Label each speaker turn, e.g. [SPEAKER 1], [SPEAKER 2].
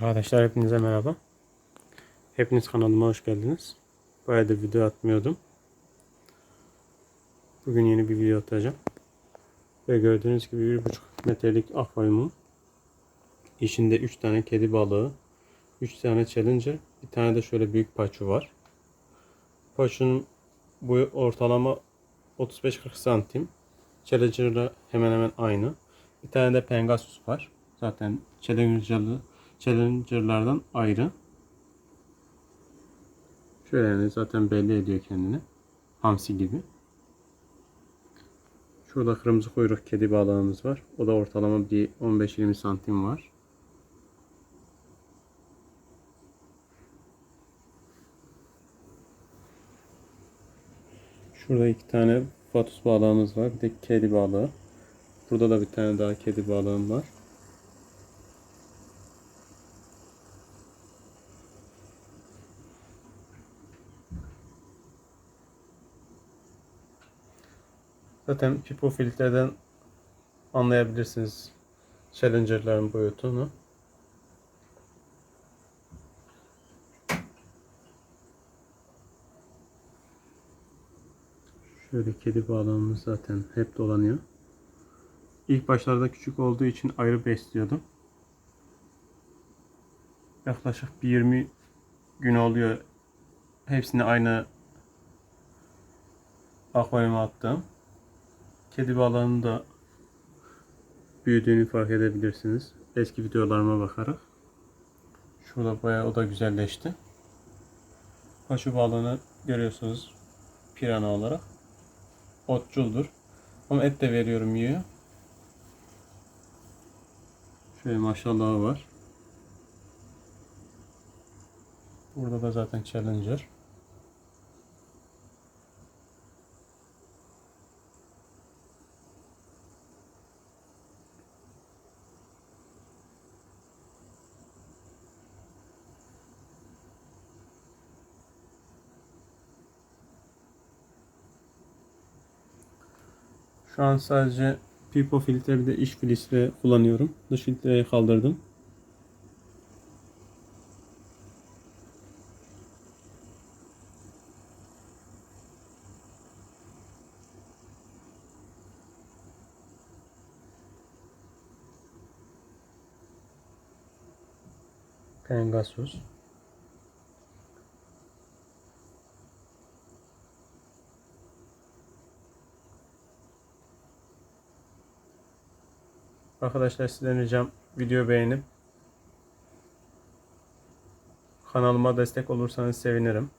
[SPEAKER 1] Arkadaşlar hepinize merhaba. Hepiniz kanalıma hoş geldiniz. Bayağıdır video atmıyordum. Bugün yeni bir video atacağım. Ve gördüğünüz gibi 1,5 metrelik akvaryumum. İçinde 3 tane kedi balığı, 3 tane challenger, bir tane de şöyle büyük paçu var. Paçunun boyu ortalama 35-40 santim. Challenger'la hemen hemen aynı. Bir tane de Pegasus var. Zaten Challenger'lı Challenger'lardan ayrı. Şöyle yani zaten belli ediyor kendini. Hamsi gibi. Şurada kırmızı kuyruk kedi balığımız var. O da ortalama bir 15-20 santim var. Şurada iki tane patus balığımız var. Bir de kedi balığı. Burada da bir tane daha kedi balığım var. Zaten pipo filtreden anlayabilirsiniz Challenger'ların boyutunu. Şöyle kedi balığımız zaten hep dolanıyor. İlk başlarda küçük olduğu için ayrı besliyordum. Yaklaşık bir 20 gün oluyor. Hepsini aynı akvaryuma attım. Kedi balığının da büyüdüğünü fark edebilirsiniz. Eski videolarıma bakarak. Şurada bayağı o da güzelleşti. Paşu balığını görüyorsunuz pirana olarak. Otçuldur. Ama et de veriyorum yiyor. Şöyle maşallahı var. Burada da zaten Challenger. Şu an sadece pipo filtre bir de iç filtre kullanıyorum. Dış filtreyi kaldırdım. Pegasus. Arkadaşlar sizden ricam video beğenip kanalıma destek olursanız sevinirim.